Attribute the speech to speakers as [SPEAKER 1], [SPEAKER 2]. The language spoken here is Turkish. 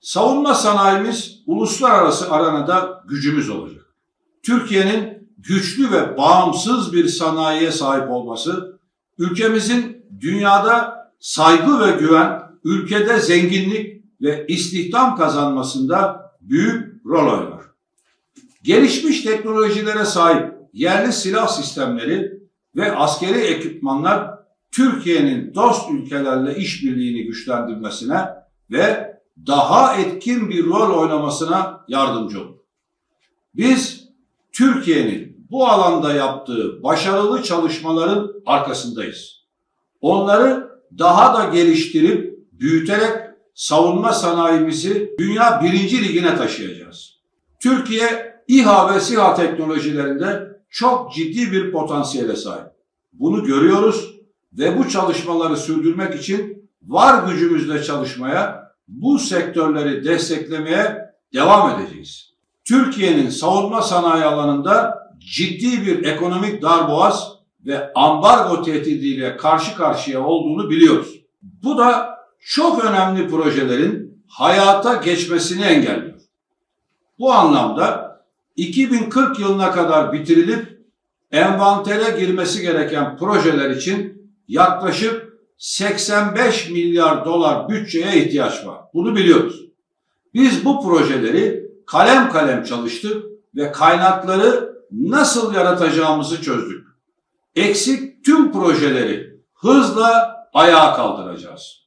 [SPEAKER 1] Savunma sanayimiz uluslararası arenada gücümüz olacak. Türkiye'nin güçlü ve bağımsız bir sanayiye sahip olması, ülkemizin dünyada saygı ve güven, ülkede zenginlik ve istihdam kazanmasında büyük rol oynar. Gelişmiş teknolojilere sahip yerli silah sistemleri ve askeri ekipmanlar Türkiye'nin dost ülkelerle işbirliğini güçlendirmesine ve daha etkin bir rol oynamasına yardımcı olur. Biz Türkiye'nin bu alanda yaptığı başarılı çalışmaların arkasındayız. Onları daha da geliştirip büyüterek savunma sanayimizi dünya birinci ligine taşıyacağız. Türkiye İHA ve SİHA teknolojilerinde çok ciddi bir potansiyele sahip. Bunu görüyoruz ve bu çalışmaları sürdürmek için var gücümüzle çalışmaya, bu sektörleri desteklemeye devam edeceğiz. Türkiye'nin savunma sanayi alanında ciddi bir ekonomik darboğaz ve ambargo tehdidiyle karşı karşıya olduğunu biliyoruz. Bu da çok önemli projelerin hayata geçmesini engelliyor. Bu anlamda 2040 yılına kadar bitirilip envantere girmesi gereken projeler için yaklaşık 85 milyar dolar bütçeye ihtiyaç var. Bunu biliyoruz. Biz bu projeleri kalem kalem çalıştık ve kaynakları nasıl yaratacağımızı çözdük. Eksik tüm projeleri hızla ayağa kaldıracağız.